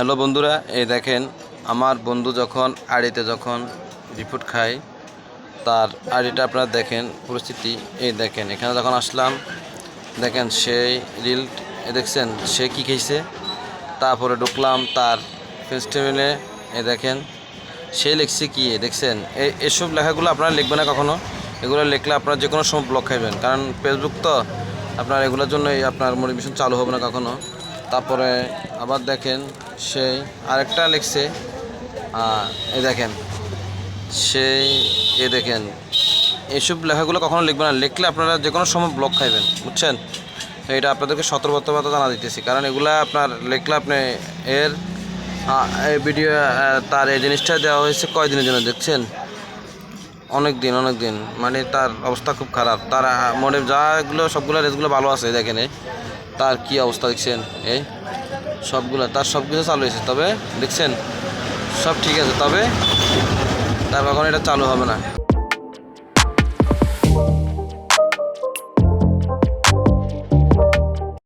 Hello বন্ধুরা, এই দেখেন আমার বন্ধু যখন আড়িতে যখন রিপোর্ট খায়, তার আড়িটা আপনারা দেখেন, পরিস্থিতি এই দেখেন। এখানে যখন আসলাম, দেখেন সেই রিল দেখছেন, সে কী খেয়েছে? তারপরে ঢুকলাম তার ফেস্টিভ্যালে এ দেখেন, সে লিখছে কি দেখছেন এসব লেখাগুলো আপনারা লিখবেন না কখনো? এগুলো লিখলে আপনারা যে কোনো সময় ব্লক খাইবেন। কারণ ফেসবুক তো আপনার এগুলোর জন্যই আপনার মোটিভেশন চালু হবে না কখনো। তারপরে আবার দেখেন সেই আরেকটা লিখছে এই দেখেন, সেই, এ দেখেন এইসব লেখাগুলো কখনো লিখবেন না, লিখলে আপনারা যে কোনো সময় ব্লক খাইবেন, বুঝছেন? তো এটা আপনাদেরকে সতর্কতা জানা দিতেছি, কারণ এগুলা আপনার লিখলে আপনি এর এই ভিডিও তার এই জিনিসটা দেওয়া হয়েছে কয়দিনের জন্য, দেখছেন? অনেক দিন অনেক দিন। মানে তার অবস্থা খুব খারাপ। তার মনে যাগুলো সবগুলো রেসগুলো ভালো আছে দেখেন। তার কি অবস্থা দেখছেন এই সবগুলো, তার সব কিছু চালু হয়েছে। তবে দেখছেন, সব ঠিক আছে। তবে তার কখন এটা চালু হবে না।